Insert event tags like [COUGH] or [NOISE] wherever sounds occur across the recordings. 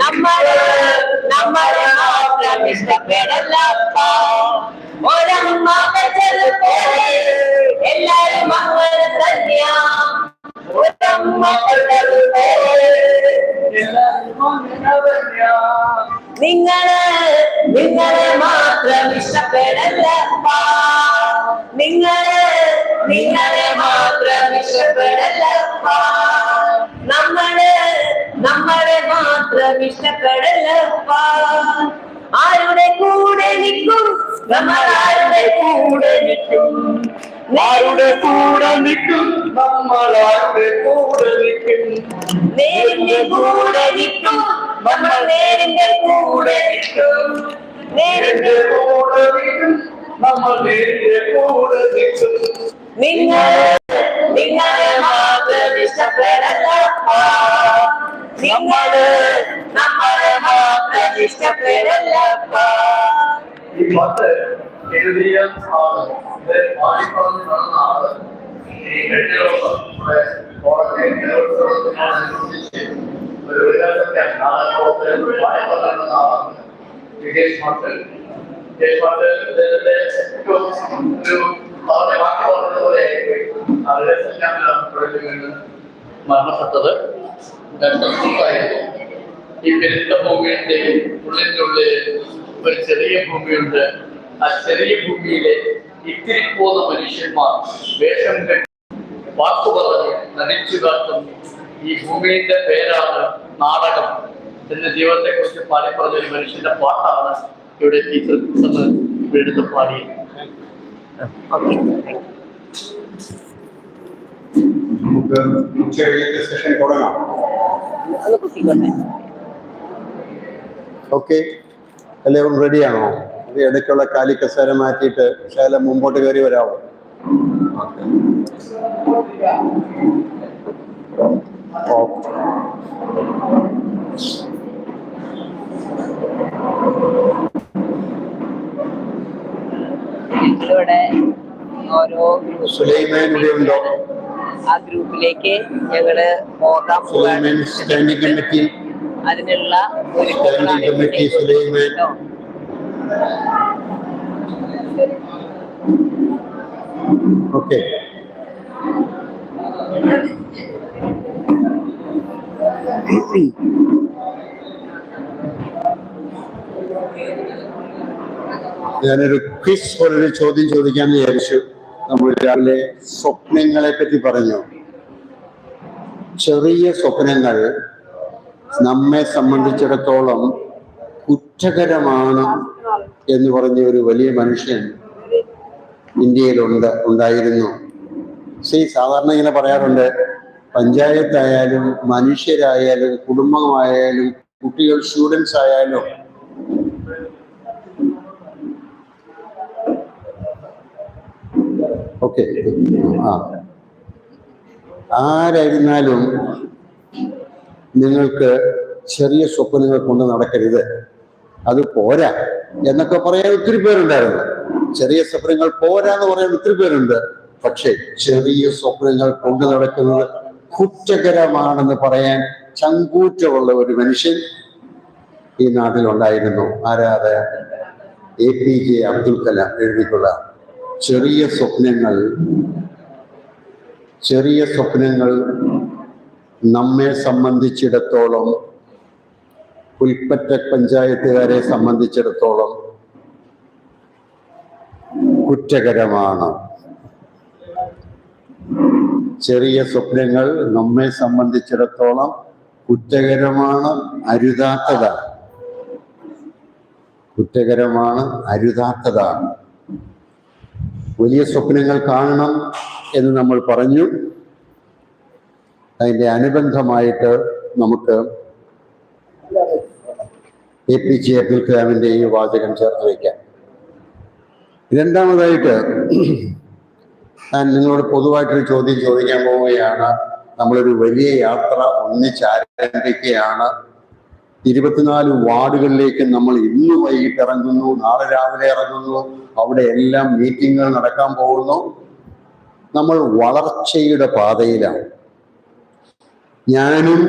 നമ്മൾ നമ്മളെ മാത്രം ഇഷ്ടപ്പെടല്ലപ്പ ഒരമ്മ പോലെ എല്ലാരും അങ്ങനെ തന്നെയ. ഒരമ്മ പോലെ നിങ്ങൾ നിങ്ങളെ മാത്രം ഇഷ്ടപ്പെടല്ലപ്പ ആരുടെ കൂടെ നിൽക്കും. ആരുടെ കൂടെ നിൽക്കും? നമ്മൾ കൂടെ നിൽക്കും. നേരിന്റെ കൂടെ നിൽക്കും. നമ്മൾ നേരിന്റെ കൂടെ നിൽക്കും. നേരിന്റെ കൂടെ നിൽക്കും. നമ്മൾ നേരിന്റെ കൂടെ നിൽക്കും. നിങ്ങൾ നിങ്ങളെ മാത്രം ഇഷ്ടപ്പെടല്ലപ്പ നിങ്ങൾ നമ്മളെ മാത്രം ഇഷ്ടപ്പെടല്ലപ്പ ഈ പത്ത് എഴുതിയ ആൾ ഇത് പാടിപ്പറന്ന് നടന്ന ആൾ ഈ കഴിഞ്ഞ ഒരു നാടകത്തിൽ പാടിപ്പറന്ന് നടന്ന ആളാണ് വിജേഷ് മാസ്റ്റർ. വിജേഷ് മാസ്റ്റർ ഇദ്ദേഹത്തിന്റെ ഏറ്റവും ഒരു വളരെ വാക്ക് പറഞ്ഞതുപോലെ അവരുടെ സംഘാടനം തൊഴിൽ വീണ് മരണപ്പെട്ടത് രണ്ടായിരുന്നു ഈ പെരുത്ത ഉള്ളിന്റെ ഉള്ളിനുള്ളിൽ ഒരു ചെറിയ ഭൂമിയുണ്ട്. ആ ചെറിയ ഭൂമിയിലെ ഇത്തിരി പോകുന്ന മനുഷ്യന്മാർ വേഷം കെട്ടി വാക്കു പറഞ്ഞ് നടിച്ചു കാട്ടും ഈ ഭൂമിയുടെ പേരാണ് നാടകം എന്ന ജീവിതത്തെ കുറിച്ച് പാടി പറഞ്ഞ ഒരു മനുഷ്യന്റെ പാട്ടാണ് ഇവിടെ ടീച്ചർ ഇവിടെ എടുത്ത് പാടിയത്. നമുക്ക് ഉച്ച സെഷൻ തുടങ്ങാം. ഓക്കെ എല്ലാവരും റെഡിയാണോ ഇത് ഇടയ്ക്കുള്ള കാലി കസേര മാറ്റിയിട്ട് ശകലം മുമ്പോട്ട് കയറി വരാമോ ഓരോ ആ ഗ്രൂപ്പിലേക്ക് ഞങ്ങൾ സ്റ്റാൻഡിംഗ് കമ്മിറ്റി അതിനുള്ള ഞാനൊരു ക്വിസ് പോലൊരു ചോദ്യം ചോദിക്കാന്ന് വിചാരിച്ചു. നമ്മൾ രാവിലെ സ്വപ്നങ്ങളെ പറ്റി പറഞ്ഞു. ചെറിയ സ്വപ്നങ്ങൾ നമ്മെ സംബന്ധിച്ചിടത്തോളം കുറ്റകരമാണ് എന്ന് പറഞ്ഞ ഒരു വലിയ മനുഷ്യൻ ഇന്ത്യയിലുണ്ട് ഉണ്ടായിരുന്നു. സി സാധാരണ ഇങ്ങനെ പറയാറുണ്ട് പഞ്ചായത്തായാലും മനുഷ്യരായാലും കുടുംബമായാലും കുട്ടികൾ സ്റ്റുഡൻസ് ആയാലും. ഓക്കെ ആ. ആരായിരുന്നാലും നിങ്ങൾക്ക് ചെറിയ സ്വപ്നങ്ങൾ കൊണ്ട് നടക്കരുത്. അത് പോരാ എന്നൊക്കെ പറയാൻ ഒത്തിരി പേരുണ്ടായിരുന്നു. ചെറിയ സ്വപ്നങ്ങൾ പോരാ എന്ന് പറയാൻ ഒത്തിരി പേരുണ്ട്. പക്ഷേ ചെറിയ സ്വപ്നങ്ങൾ കൊണ്ട് നടക്കുന്നത് കുറ്റകരമാണെന്ന് പറയാൻ ചങ്കൂറ്റമുള്ള ഒരു മനുഷ്യൻ ഈ നാട്ടിലുണ്ടായിരുന്നു. ആരാധ A P J Abdul Kalam എഴുതിക്കുള്ള ചെറിയ സ്വപ്നങ്ങൾ ചെറിയ സ്വപ്നങ്ങൾ നമ്മെ സംബന്ധിച്ചിടത്തോളം പുൽപ്പറ്റ പഞ്ചായത്തുകാരെ സംബന്ധിച്ചിടത്തോളം കുറ്റകരമാണ്. ചെറിയ സ്വപ്നങ്ങൾ നമ്മെ സംബന്ധിച്ചിടത്തോളം കുറ്റകരമാണ് അരുതാത്തതാണ്. കുറ്റകരമാണ് അരുതാത്തതാണ്. വലിയ സ്വപ്നങ്ങൾ കാണണം എന്ന് നമ്മൾ പറഞ്ഞു. അതിന്റെ അനുബന്ധമായിട്ട് നമുക്ക് എ പി ജെ അബ്ദുൽ കലാമിന്റെ ഈ വാചകം ചേർത്ത് വയ്ക്കാം. രണ്ടാമതായിട്ട് ഞാൻ നിങ്ങളോട് പൊതുവായിട്ടൊരു ചോദ്യം ചോദിക്കാൻ പോവുകയാണ്. നമ്മളൊരു വലിയ യാത്ര ഒന്നിച്ച് ആരംഭിക്കുകയാണ്. ഇരുപത്തിനാല് വാർഡുകളിലേക്ക് നമ്മൾ ഇന്ന് വൈകിട്ട് ഇറങ്ങുന്നു നാളെ രാവിലെ ഇറങ്ങുന്നു അവിടെ എല്ലാം മീറ്റിങ്ങുകൾ നടക്കാൻ പോകുന്നു. നമ്മൾ വളർച്ചയുടെ പാതയിലാണ്. ഞാനും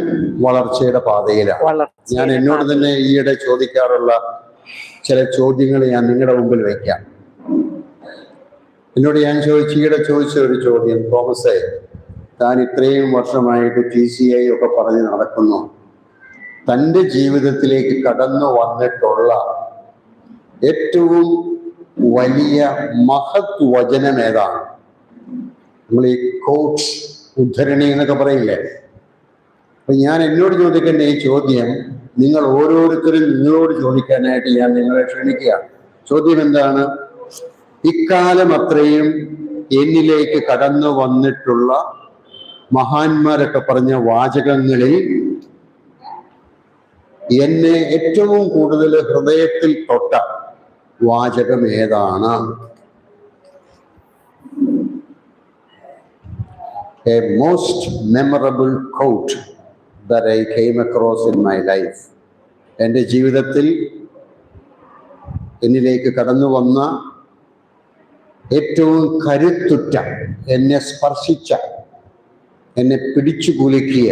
വളർച്ചയുടെ പാതയിലാണ്. ഞാൻ എന്നോട് തന്നെ ഈയിടെ ചോദിക്കാറുള്ള ചില ചോദ്യങ്ങൾ ഞാൻ നിങ്ങളുടെ മുമ്പിൽ വയ്ക്കാം എന്നോട് ഞാൻ ചോദിച്ച ഈയിടെ ചോദിച്ച ഒരു ചോദ്യം തോമസേ താൻ ഇത്രയും വർഷമായിട്ട് ടി സി ഐ ഒക്കെ പറഞ്ഞ് നടക്കുന്നു. തന്റെ ജീവിതത്തിലേക്ക് കടന്നു വന്നിട്ടുള്ള ഏറ്റവും വലിയ മഹത് വചനം ഏതാണ്? നമ്മൾ ഈ കോട്ട് ഉദ്ധരണി എന്നൊക്കെ പറയില്ലേ? അപ്പൊ ഞാൻ എന്നോട് ചോദിക്കേണ്ട ഈ ചോദ്യം? നിങ്ങൾ ഓരോരുത്തരും നിങ്ങളോട് ചോദിക്കാനായിട്ട് ഞാൻ നിങ്ങളെ ക്ഷണിക്കുകയാണ് ചോദ്യം എന്താണ്? ഇക്കാലം അത്രയും എന്നിലേക്ക് കടന്നു വന്നിട്ടുള്ള മഹാന്മാരൊക്കെ പറഞ്ഞ വാചകങ്ങളിൽ എന്നെ ഏറ്റവും കൂടുതൽ ഹൃദയത്തിൽ തൊട്ട വാചകം ഏതാണ്? A most memorable quote. That I came across in my life. എന്റെ ജീവിതത്തിൽ എന്നിലേക്ക് കടന്നു വന്ന ഏറ്റവും കരുത്തുറ്റ എന്നെ സ്പർശിച്ച എന്നെ പിടിച്ചു കുലുക്കിയ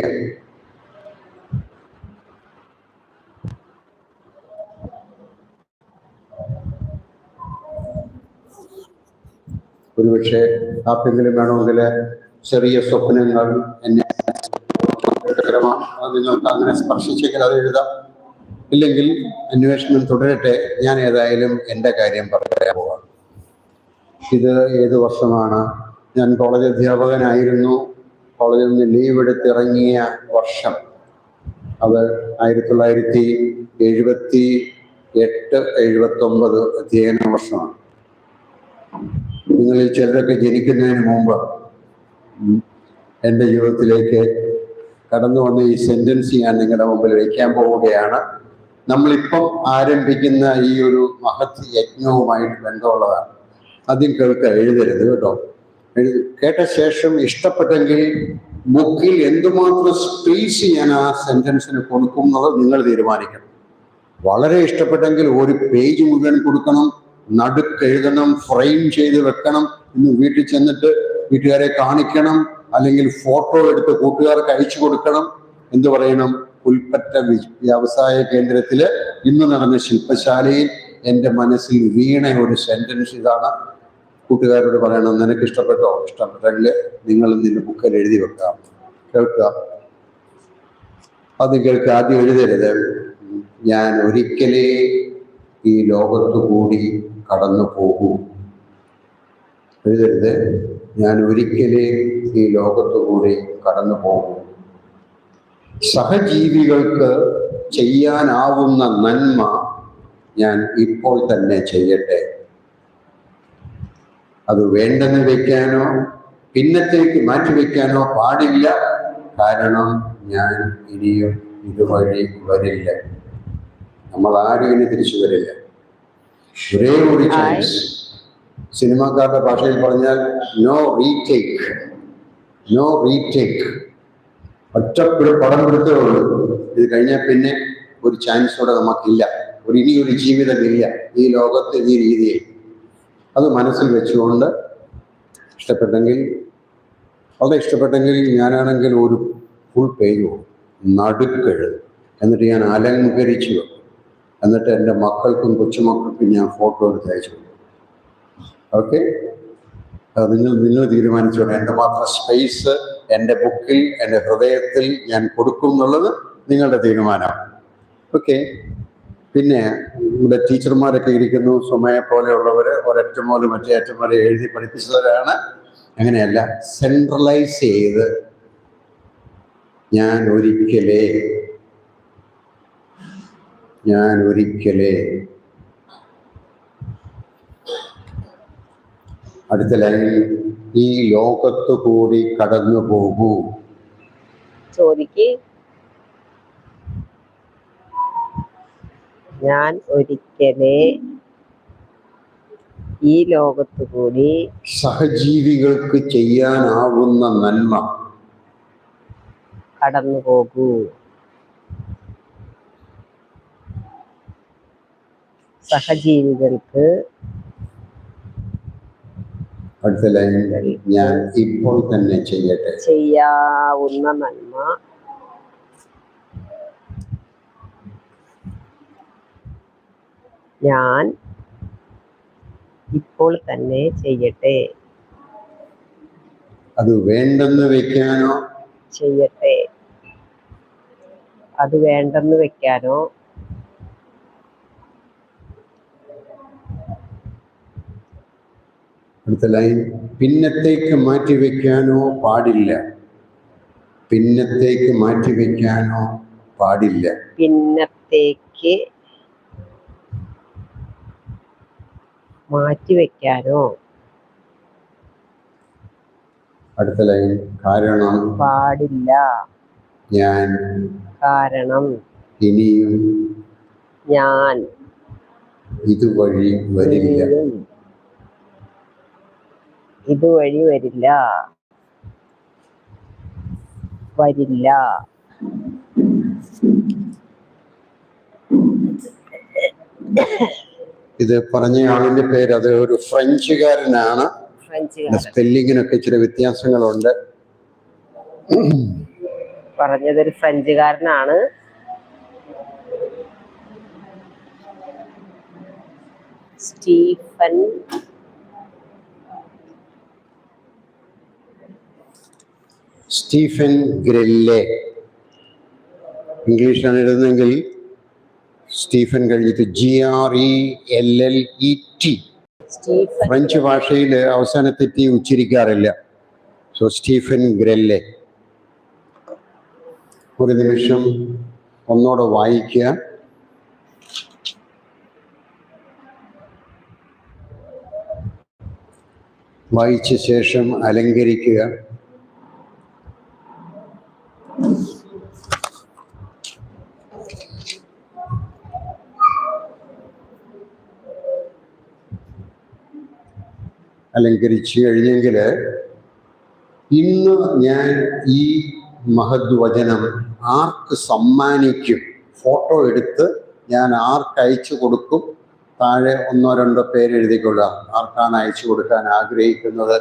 ഒരുപക്ഷെ ആർക്കെങ്കിലും വേണമെങ്കിൽ ചെറിയ സ്വപ്നങ്ങൾ എന്നെ രസകരമാണ്. അത് നിങ്ങൾക്ക് അങ്ങനെ സ്പർശിച്ചെങ്കിൽ അത് എഴുതാം. ഇല്ലെങ്കിൽ അന്വേഷണം തുടരട്ടെ. ഞാൻ ഏതായാലും എന്റെ കാര്യം പറയാൻ പോവാം ഇത് ഏത് വർഷമാണ്? ഞാൻ കോളേജ് അധ്യാപകനായിരുന്നു. കോളേജിൽ നിന്ന് ലീവ് എടുത്തിറങ്ങിയ വർഷം. അത് ആയിരത്തി തൊള്ളായിരത്തി എഴുപത്തി എട്ട് എഴുപത്തി ഒമ്പത് അധ്യയന വർഷമാണ്. നിങ്ങളിൽ ചിലരൊക്കെ ജനിക്കുന്നതിന് മുമ്പ് എന്റെ ജീവിതത്തിലേക്ക് കടന്നു വന്ന് ഈ സെന്റൻസ് ഞാൻ നിങ്ങളുടെ മുമ്പിൽ വയ്ക്കാൻ പോവുകയാണ്. നമ്മളിപ്പം ആരംഭിക്കുന്ന ഈ ഒരു മഹത് യജ്ഞവുമായിട്ട് ബന്ധമുള്ളതാണ്. ആദ്യം കേൾക്കുക എഴുതരുത് കേട്ടോ. കേട്ട ശേഷം ഇഷ്ടപ്പെട്ടെങ്കിൽ ബുക്കിൽ എന്തുമാത്രം സ്പേസ് ഞാൻ ആ സെന്റൻസിന് കൊടുക്കും എന്നുള്ളത് നിങ്ങൾ തീരുമാനിക്കണം. വളരെ ഇഷ്ടപ്പെട്ടെങ്കിൽ ഒരു പേജ് മുഴുവൻ കൊടുക്കണം നടുക്ക് എഴുതണം ഫ്രെയിം ചെയ്ത് വെക്കണം ഇന്ന് വീട്ടിൽ ചെന്നിട്ട് വീട്ടുകാരെ കാണിക്കണം അല്ലെങ്കിൽ ഫോട്ടോ എടുത്ത് കൂട്ടുകാർക്ക് അയച്ചു കൊടുക്കണം എന്ന് പറയണം പുൽപ്പറ്റ വ്യവസായ കേന്ദ്രത്തിൽ ഇന്ന് നടന്ന ശില്പശാലയിൽ എന്റെ മനസ്സിൽ വീണ ഒരു സെന്റൻസ് ഇതാണ്. കൂട്ടുകാരോട് പറയണം നിനക്ക് ഇഷ്ടപ്പെട്ടോ ഇഷ്ടപ്പെട്ടെങ്കിൽ നിങ്ങൾ നിന്റെ ബുക്കിൽ എഴുതി വെക്കാം. കേൾക്കുക. അത് കേൾക്കുക. ആദ്യം എഴുതരുത്. ഞാൻ ഒരിക്കലേ ഈ ലോകത്തു കൂടി കടന്നു പോകൂ എഴുതരുത്. ഞാൻ ഒരിക്കലേ ഈ ലോകത്തുകൂടി കടന്നു പോകും സഹജീവികൾക്ക് ചെയ്യാനാവുന്ന നന്മ ഞാൻ ഇപ്പോൾ തന്നെ ചെയ്യട്ടെ. അത് വേണ്ടെന്ന് വെക്കാനോ പിന്നത്തേക്ക് മാറ്റിവെക്കാനോ പാടില്ല. കാരണം ഞാൻ ഇനിയും ഇതുവഴി വരില്ല. നമ്മൾ ആരും ഇനി തിരിച്ചു വരില്ല. ഒരേ ഒരു ചാൻസ് സിനിമാക്കാരുടെ ഭാഷയിൽ പറഞ്ഞാൽ നോ റീടേക്ക് നോ റീടേക്ക് ഒറ്റ പിടി- പടം പിടുത്തേ ഉള്ളൂ. ഇത് കഴിഞ്ഞാൽ പിന്നെ ഒരു ചാൻസ് കൂടെ നമുക്കില്ല. ഒരു ഇനി ഒരു ജീവിതമില്ല ഈ ലോകത്ത് ഈ രീതിയിൽ. അത് മനസ്സിൽ വെച്ചുകൊണ്ട് ഇഷ്ടപ്പെട്ടെങ്കിൽ വളരെ ഇഷ്ടപ്പെട്ടെങ്കിൽ ഞാനാണെങ്കിൽ ഒരു ഫുൾ പേജ് നടുക്കെഴുതും എന്നിട്ട് ഞാൻ അലങ്കരിച്ചു എന്നിട്ട് എന്റെ മക്കൾക്കും കൊച്ചുമക്കൾക്കും ഞാൻ ഫോട്ടോ എടുത്ത് അയച്ചു കൊടുക്കും. ഓക്കെ നിങ്ങൾ നിങ്ങൾ തീരുമാനിച്ചോളൂ എന്റെ മാത്രം സ്പേസ് എന്റെ ബുക്കിൽ എന്റെ ഹൃദയത്തിൽ ഞാൻ കൊടുക്കും എന്നുള്ളത് നിങ്ങളുടെ തീരുമാനമാണ് ഓക്കെ പിന്നെ ഇവിടെ ടീച്ചർമാരൊക്കെ ഇരിക്കുന്നു. സുമയെ പോലെയുള്ളവർ ഒരറ്റം മറ്റേ അറ്റം പോലെ എഴുതി പഠിപ്പിച്ചവരാണ്. അങ്ങനെയല്ല സെൻട്രലൈസ് ചെയ്ത് ഞാൻ ഒരിക്കലേ ഞാൻ ഒരിക്കലേ അടുത്ത ലൈനിൽ ഈ ലോകത്തു കൂടി കടന്നു പോകൂ. ചോദിക്ക്. ഞാൻ ഒരിക്കലേ ഈ ലോകത്തു കൂടി സഹജീവികൾക്ക് ചെയ്യാനാവുന്ന നന്മ. കടന്നു പോകൂ. സഹജീവികൾക്ക് അടുത്ത ലൈൻ ഞാൻ ഇപ്പോൾ തന്നെ ചെയ്യട്ടെ. ചെയ്യാവുന്ന നന്മ. ഞാൻ ഇപ്പോൾ തന്നെ ചെയ്യട്ടെ. അത് വേണ്ടെന്ന് വെക്കാനോ? ചെയ്യട്ടെ. അത് വേണ്ടെന്ന് വെക്കാനോ? അടുത്ത ലൈൻ പിന്നത്തേക്ക് മാറ്റി വെക്കാനോ പാടില്ല. പിന്നത്തേക്ക് മാറ്റി വെക്കാനോ പാടില്ല. പിന്നത്തേക്ക് മാറ്റിവെക്കാനോ അടുത്ത ലൈൻ കാരണം പാടില്ല. ഞാൻ കാരണം ഇനിയും ഞാൻ ഇതുവഴി വരില്ല. ഇതുവഴി വരില്ല. വരില്ല. ഇത് പറഞ്ഞ ആളിന്റെ പേര് അത് ഒരു ഫ്രഞ്ചുകാരനാണ്. സ്പെല്ലിങ്ങിനൊക്കെ ഇച്ചിരി വ്യത്യാസങ്ങളുണ്ട്. പറഞ്ഞതൊരു ഫ്രഞ്ചുകാരനാണ്. Stephen Stephen Grellet. ഇംഗ്ലീഷിലാണ് എഴുതുന്നതെങ്കിൽ സ്റ്റീഫൻ കഴിഞ്ഞിട്ട് G R E L L E T French ഭാഷയിൽ അവസാനത്തെ ടി ഉച്ചരിക്കാറില്ല. So Stephen Grellet. ഒരു നിമിഷം ഒന്നോടെ വായിക്കുക. വായിച്ച ശേഷം അലങ്കരിക്കുക. അലങ്കരിച്ചു കഴിഞ്ഞെങ്കിൽ ഇന്ന് ഞാൻ ഈ മഹദ്വചനം ആർക്ക് സമ്മാനിക്കും? ഫോട്ടോ എടുത്ത് ഞാൻ ആർക്ക് അയച്ചു കൊടുക്കും? താഴെ ഒന്നോ രണ്ടോ പേര് എഴുതിക്കൊള്ളുക. ആർക്കാണ് അയച്ചു കൊടുക്കാൻ ആഗ്രഹിക്കുന്നത്?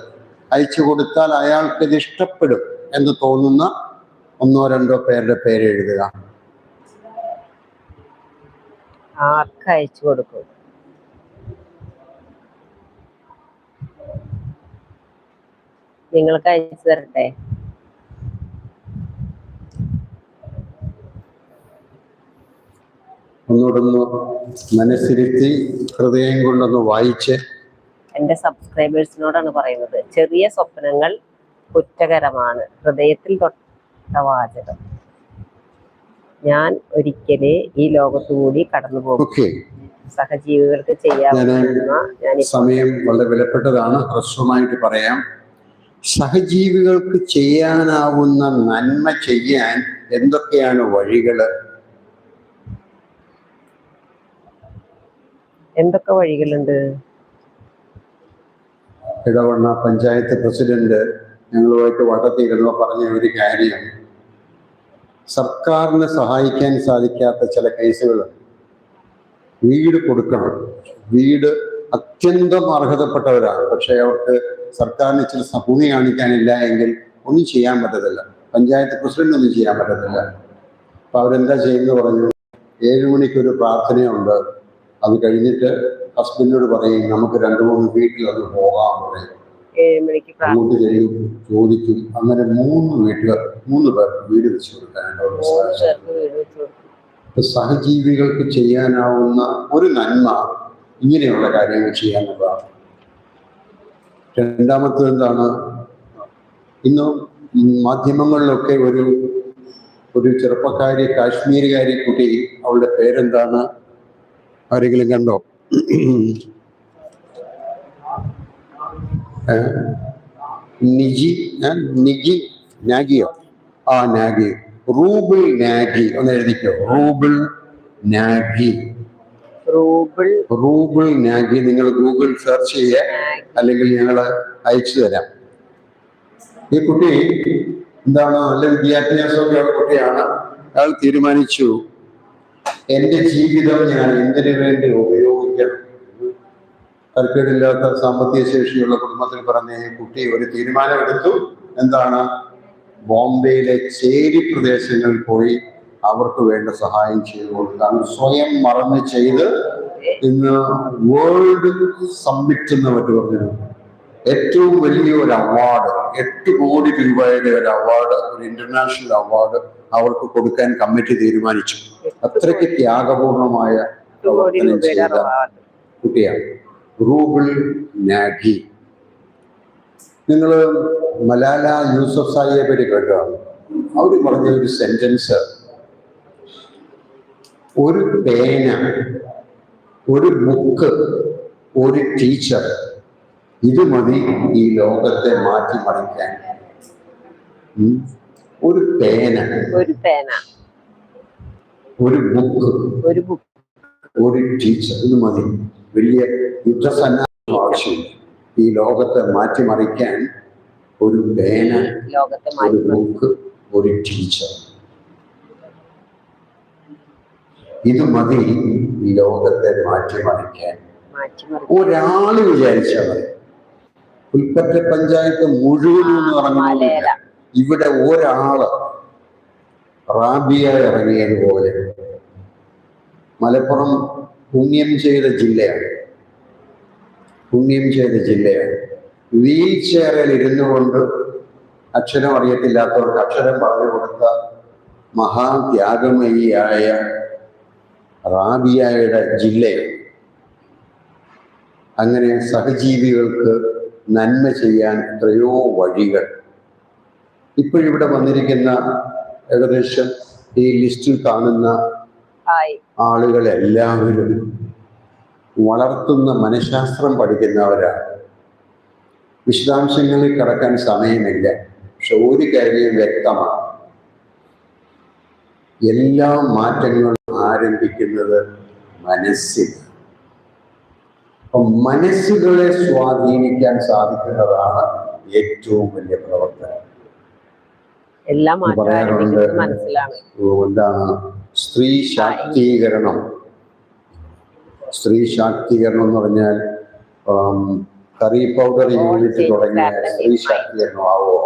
അയച്ചു കൊടുത്താൽ അയാൾക്ക് ഇത് ഇഷ്ടപ്പെടും എന്ന് തോന്നുന്ന ഒന്നോ രണ്ടോ പേരുടെ പേര് എഴുതുക. ആർക്ക് അയച്ചു കൊടുക്കും? നിങ്ങൾക്ക് അയച്ചു തരട്ടെ? ഒന്നുകൂടൊന്ന് മനസ്സിരുത്തി ഹൃദയം കൊണ്ടൊന്ന് വായിച്ച് എന്റെ സബ്സ്ക്രൈബേഴ്സിനോടാണ് പറയുന്നത്. ചെറിയ സ്വപ്നങ്ങൾ കുറ്റകരമാണ്. ഹൃദയത്തിൽ തൊട്ട വാചകം. ഞാൻ ഒരിക്കലേ ഈ ലോകത്തു കൂടി കടന്നു പോകും. സഹജീവികൾക്ക് ചെയ്യാവുന്ന സമയം വളരെ വിലപ്പെട്ടതാണ്. ഹ്രസ്വമായിട്ട് പറയാം. സഹജീവികൾക്ക് ചെയ്യാനാവുന്ന നന്മ ചെയ്യാൻ എന്തൊക്കെയാണ് വഴികൾ എന്തൊക്കെ വഴികളുണ്ട്? ഇടവണ്ണ പഞ്ചായത്ത് പ്രസിഡന്റ് ഞങ്ങളുമായിട്ട് വട്ടത്തിരുന്നോ പറഞ്ഞ ഒരു കാര്യം. സർക്കാരിനെ സഹായിക്കാൻ സാധിക്കാത്ത ചില കേസുകൾ വീട് കൊടുക്കണം. വീട് അത്യന്തം അർഹതപ്പെട്ടവരാണ്. പക്ഷെ അവർക്ക് സർക്കാരിന് സ- ഭൂമി കാണിക്കാനില്ല എങ്കിൽ ഒന്നും ചെയ്യാൻ പറ്റത്തില്ല. പഞ്ചായത്ത് പ്രസിഡന്റിനൊന്നും ചെയ്യാൻ പറ്റത്തില്ല. അപ്പൊ അവരെന്താ ചെയ്യുന്നത് പറഞ്ഞു ഏഴുമണിക്കൊരു പ്രാർത്ഥനയുണ്ട്. അത് കഴിഞ്ഞിട്ട് ഹസ്ബൻഡിനോട് പറയും നമുക്ക് രണ്ടു മൂന്ന് വീട്ടിൽ അത് പോകാൻ പറയും. അങ്ങോട്ട് ചെല്ലും ചോദിക്കും. അങ്ങനെ മൂന്ന് വീട്ടുകാർ മൂന്ന് പേർ വീട് വെച്ച് കൊടുക്കാനായിട്ട് അവർക്ക് മൂന്ന് സാധിച്ചു പേർക്ക് വീട് വെച്ച് കൊടുക്കും. ഇപ്പൊ സഹജീവികൾക്ക് ചെയ്യാനാവുന്ന ഒരു നന്മ ഇങ്ങനെയുള്ള കാര്യങ്ങൾ ചെയ്യാനുള്ളതാണ്. രണ്ടാമത്തത് എന്താണ്? ഇന്ന് മാധ്യമങ്ങളിലൊക്കെ ഒരു ഒരു ചെറുപ്പക്കാരി കാശ്മീരുകാരി കുട്ടി അവളുടെ പേരെന്താണ്? ആരെങ്കിലും കണ്ടോ? നിജി? നിജി നാഗിയോ? ആ നാഗി. റൂബിൾ നാഗി. ഒന്ന് എഴുതിക്കോ. Rouble Nagi. Rouble rouble Nagi നിങ്ങൾ ഗൂഗിൾ സെർച്ച് ചെയ്യുക അല്ലെങ്കിൽ ഞങ്ങൾ അയച്ചു തരാം. ഈ കുട്ടി എന്താണ് നല്ല വിദ്യാഭ്യാസമൊക്കെ കുട്ടിയാണ്. അയാൾ തീരുമാനിച്ചു എന്റെ ജീവിതം ഞാൻ എന്തിനു വേണ്ടി ഉപയോഗിക്കണം? തർക്കേടില്ലാത്ത സാമ്പത്തിക ശേഷിയുള്ള കുടുംബത്തിൽ പറഞ്ഞ ഈ കുട്ടി ഒരു തീരുമാനമെടുത്തു. എന്താണ്? ബോംബെയിലെ ചേരി പ്രദേശങ്ങളിൽ പോയി അവർക്ക് വേണ്ട സഹായം ചെയ്തു കൊടുക്കാൻ സ്വയം മറന്ന് ചെയ്ത് ഇന്ന് വേൾഡ് സമ്മിറ്റ് എന്ന് പറ്റി പറഞ്ഞു ഏറ്റവും വലിയ ഒരു അവാർഡ് എട്ട് കോടി രൂപയുടെ ഒരു അവാർഡ് ഒരു ഇന്റർനാഷണൽ അവാർഡ് അവർക്ക് കൊടുക്കാൻ കമ്മിറ്റി തീരുമാനിച്ചു. അത്രയ്ക്ക് ത്യാഗപൂർണമായ പ്രവർത്തനം ചെയ്ത കുട്ടിയാണ്. റൂബിൾ നാഗി. നിങ്ങൾ മലാല യൂസഫ് സായിയെ പറ്റി കേട്ടോ അവർ പറഞ്ഞ ഒരു സെന്റൻസ് ഒരു പേന ഒരു ബുക്ക് ഒരു ടീച്ചർ ഇത് മതി ഈ ലോകത്തെ മാറ്റിമറിക്കാൻ. ഒരു പേന. ഒരു പേന. ഒരു ബുക്ക് ഒരു ബുക്ക് ഒരു ടീച്ചർ ഇത് മതി. വലിയ യുദ്ധസന്നാഹം ആവശ്യമില്ല. ഈ ലോകത്തെ മാറ്റിമറിക്കാൻ ഒരു പേന ലോകത്തെ ഒരു ബുക്ക് ഒരു ടീച്ചർ ഇത് മതി ഈ ലോകത്തെ മാറ്റിമറിക്കാൻ. മാറ്റിമറിക്കും ഒരാൾ വിചാരിച്ചാൽ മതി. പുൽപ്പറ്റ പഞ്ചായത്ത് മുഴുവനും എന്ന് പറഞ്ഞാൽ ഇവിടെ ഒരാൾ റാബിയ ഇറങ്ങിയതുപോലെ മലപ്പുറം പുണ്യം ചെയ്ത ജില്ലയാണ്. പുണ്യം ചെയ്ത ജില്ലയാണ്. വീൽ ചെയറിൽ ഇരുന്നു കൊണ്ട് അക്ഷരം അറിയത്തില്ലാത്തവർക്ക് അക്ഷരം പറഞ്ഞു കൊടുത്ത മഹാത്യാഗമയിയായ റാബിയയുടെ ജില്ലയാണ് അങ്ങനെ സഹജീവികൾക്ക് നന്മ ചെയ്യാൻ എത്രയോ വഴികൾ. ഇപ്പോഴിവിടെ വന്നിരിക്കുന്ന ഏകദേശം ഈ ലിസ്റ്റിൽ കാണുന്ന ആളുകളെല്ലാവരും വളർത്തുന്ന മനഃശാസ്ത്രം പഠിക്കുന്നവരാണ്. വിശദാംശങ്ങളിൽ കടക്കാൻ സമയമില്ല. പക്ഷെ ഒരു കാര്യം വ്യക്തമാണ്. എല്ലാ മാറ്റങ്ങളും ആരംഭിക്കുന്നത് മനസ്സിൽ മനസ്സുകളെ സ്വാധീനിക്കാൻ സാധിക്കുന്നതാണ് ഏറ്റവും വലിയ പ്രവർത്തനം. എല്ലാ പറയാറുണ്ട്. എന്താണ്? സ്ത്രീ ശാക്തീകരണം. സ്ത്രീ ശാക്തീകരണം എന്ന് പറഞ്ഞാൽ കറി പൗഡർ യൂണിറ്റ് തുടങ്ങിയ സ്ത്രീ. ശാക്തീകരണം ആവോ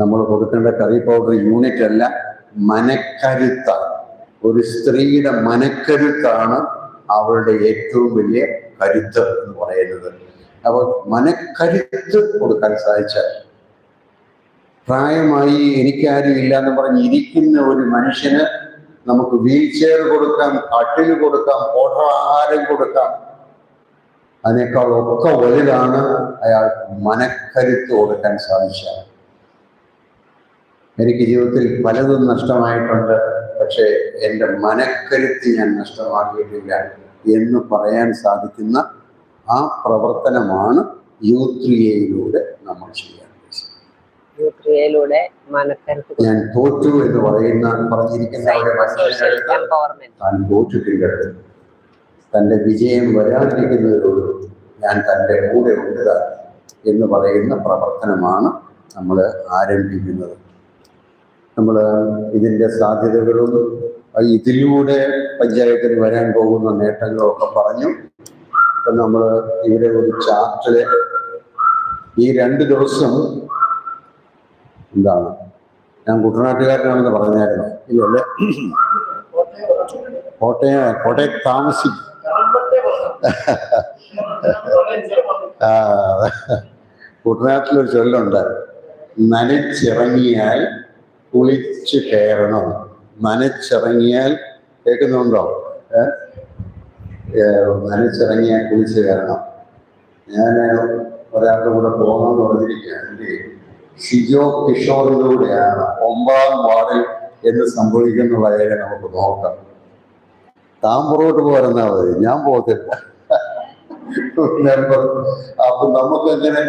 നമ്മൾ കൊടുക്കേണ്ട കറി പൗഡർ യൂണിറ്റ് അല്ല മനക്കരുത്ത ഒരു സ്ത്രീയുടെ മനക്കരുത്താണ് അവളുടെ ഏറ്റവും വലിയ കരുത്ത് എന്ന് പറയുന്നത്. അപ്പോൾ മനക്കരുത്ത് കൊടുക്കാൻ സാധിച്ചാൽ പ്രായമായി എനിക്കാരും ഇല്ല എന്ന് പറഞ്ഞ് ഇരിക്കുന്ന ഒരു മനുഷ്യന് നമുക്ക് വീൽ ചെയർ കൊടുക്കാം കട്ടിൽ കൊടുക്കാം പോഷകാഹാരം കൊടുക്കാം. അതിനേക്കാൾ ഒക്കെ വലുതാണ് അയാൾ മനക്കരുത്ത് കൊടുക്കാൻ സാധിച്ചത് എനിക്ക് ജീവിതത്തിൽ പലതും നഷ്ടമായിട്ടുണ്ട്. പക്ഷേ എന്റെ മനക്കരുത്ത് ഞാൻ നഷ്ടമാക്കിയിട്ടില്ല എന്ന് പറയാൻ സാധിക്കുന്ന ആ പ്രവർത്തനമാണ് യൂത്രിയയിലൂടെ നമ്മൾ ചെയ്യാൻ മനക്കരുത്ത് ഞാൻ തോറ്റു എന്ന് പറയുന്ന പറഞ്ഞിരിക്കുന്ന താൻ തോറ്റിട്ടില്ല തന്റെ വിജയം വരാതിരിക്കുന്നതിലൂടെ ഞാൻ തന്റെ കൂടെ ഉണ്ട് എന്ന് പറയുന്ന പ്രവർത്തനമാണ് നമ്മൾ ആരംഭിക്കുന്നത്. നമ്മൾ ഇതിന്റെ സാധ്യതകളും ഇതിലൂടെ പഞ്ചായത്തിന് വരാൻ പോകുന്ന നേട്ടങ്ങളും ഒക്കെ പറഞ്ഞു. ഇപ്പം നമ്മൾ ഇവിടെ ഒരു ചാർട്ടിൽ ഈ രണ്ട് ദിവസം എന്താണ്? ഞാൻ കുട്ടനാട്ടുകാരനാണെന്ന് പറഞ്ഞായിരുന്നു. ഇല്ലല്ലേ? കോട്ടയം കോട്ടയത്ത് താമസിക്കും. കുട്ടനാട്ടിലൊരു ചൊല്ലുണ്ട്. നനച്ചിറങ്ങിയാൽ കുളിച്ച് കയറണം. മനച്ചിറങ്ങിയാൽ കേൾക്കുന്നുണ്ടോ? മനച്ചിറങ്ങിയാൽ കുളിച്ച് കയറണം. ഞാൻ ഒരാളുടെ കൂടെ പോകണമെന്ന് പറഞ്ഞിരിക്കുകയാണ് എന്റെ ഷിജോ കിഷോറിലൂടെയാണ് ഒമ്പതാം വാർഡിൽ എന്ത് സംഭവിക്കുന്നുള്ള കാര്യം നമുക്ക് നോക്കാം. താൻ പുറകോട്ട് പോരുന്നാ മതി. ഞാൻ പോകത്തില്ല. [LAUGHS] അപ്പൊ നമുക്ക് എങ്ങനെ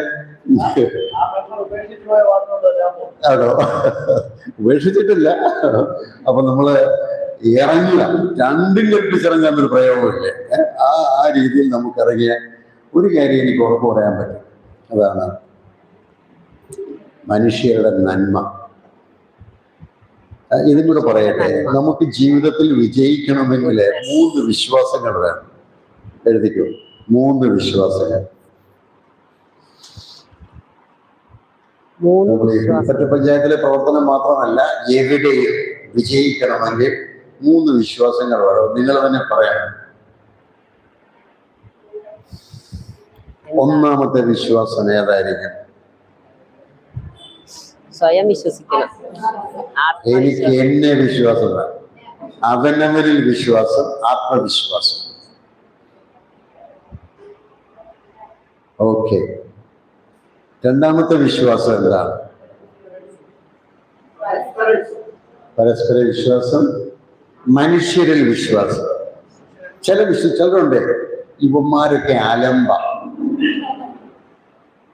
ആണോ? ഉപേക്ഷിച്ചിട്ടില്ല. അപ്പൊ നമ്മൾ ഇറങ്ങുക രണ്ടും കെട്ടിച്ചിറങ്ങാൻ ഒരു പ്രയോഗമില്ലേ? ആ ആ രീതിയിൽ നമുക്ക് ഇറങ്ങിയ ഒരു കാര്യം എനിക്ക് ഉറപ്പ് പറയാൻ പറ്റും. അതാണ് മനുഷ്യരുടെ നന്മ. ഇതും കൂടെ പറയട്ടെ. നമുക്ക് ജീവിതത്തിൽ വിജയിക്കണമെങ്കിൽ മൂന്ന് വിശ്വാസങ്ങൾ വേണം. എഴുതിക്കോ? മൂന്ന് വിശ്വാസങ്ങൾ. മൂന്ന് പഞ്ചായത്തിലെ പ്രവർത്തനം മാത്രമല്ല എവിടെയും വിജയിക്കണമെങ്കിൽ മൂന്ന് വിശ്വാസങ്ങൾ വേണം. നിങ്ങൾ തന്നെ പറയാം. ഒന്നാമത്തെ വിശ്വാസം ഏതായിരിക്കും? സ്വയം വിശ്വസിക്കണം. എനിക്ക് എന്നെ വിശ്വാസം അവനവരിൽ വിശ്വാസം ആത്മവിശ്വാസം. ഓക്കെ. രണ്ടാമത്തെ വിശ്വാസം എന്താണ്? പരസ്പര വിശ്വാസം മനുഷ്യരിൽ വിശ്വാസം. ചില വിശ്വ ചിലരുണ്ട് ഇവന്മാരൊക്കെ അലമ്പ.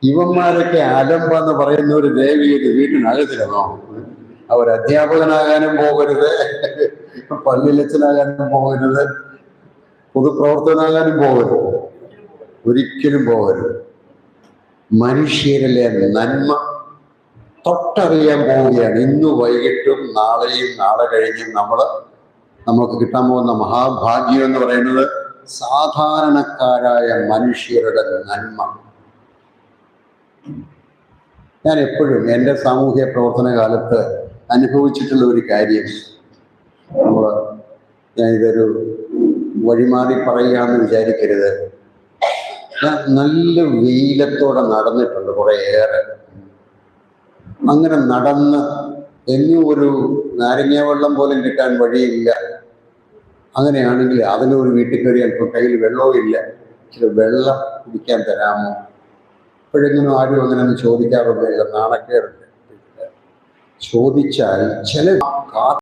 ഇവന്മാരൊക്കെ അലമ്പ എന്ന് പറയുന്ന ഒരു ദേവിയുടെ വീട്ടിനകത്തിരുന്നോ. അവർ അധ്യാപകനാകാനും പോകരുത് പള്ളിയിലച്ചനാകാനും പോകരുത് പൊതുപ്രവർത്തകനാകാനും പോകരുത്. ഒരിക്കലും പോകരുത്. മനുഷ്യരിലെ നന്മ തൊട്ടറിയാൻ പോവുകയാണ്. ഇന്ന് വൈകിട്ടും നാളെയും നാളെ കഴിഞ്ഞും നമ്മൾ നമുക്ക് കിട്ടാൻ പോകുന്ന മഹാഭാഗ്യം എന്ന് പറയുന്നത് സാധാരണക്കാരായ മനുഷ്യരുടെ നന്മ. ഞാൻ എപ്പോഴും എന്റെ സാമൂഹ്യ പ്രവർത്തന കാലത്ത് അനുഭവിച്ചിട്ടുള്ള ഒരു കാര്യം. നമ്മൾ ഞാൻ ഇതൊരു വഴിമാറി പറയുകയാണെന്ന് വിചാരിക്കരുത്. നല്ല വെയിലത്തോടെ നടന്നിട്ടുണ്ട് കുറേയേറെ അങ്ങനെ നടന്ന് എങ്ങും ഒരു നാരങ്ങ വെള്ളം പോലും കിട്ടാൻ വഴിയില്ല. അങ്ങനെയാണെങ്കിൽ അതിനൊരു വീട്ടിൽ കയറി അല്പം കയ്യിൽ വെള്ളവും ഇല്ല. ഇച്ചിരി വെള്ളം കുടിക്കാൻ തരാമോ? ഇപ്പോഴെങ്കിലും ആരും അങ്ങനെ ചോദിക്കാറുണ്ട്. നാണക്കേറുണ്ട് ചോദിച്ചാൽ ചില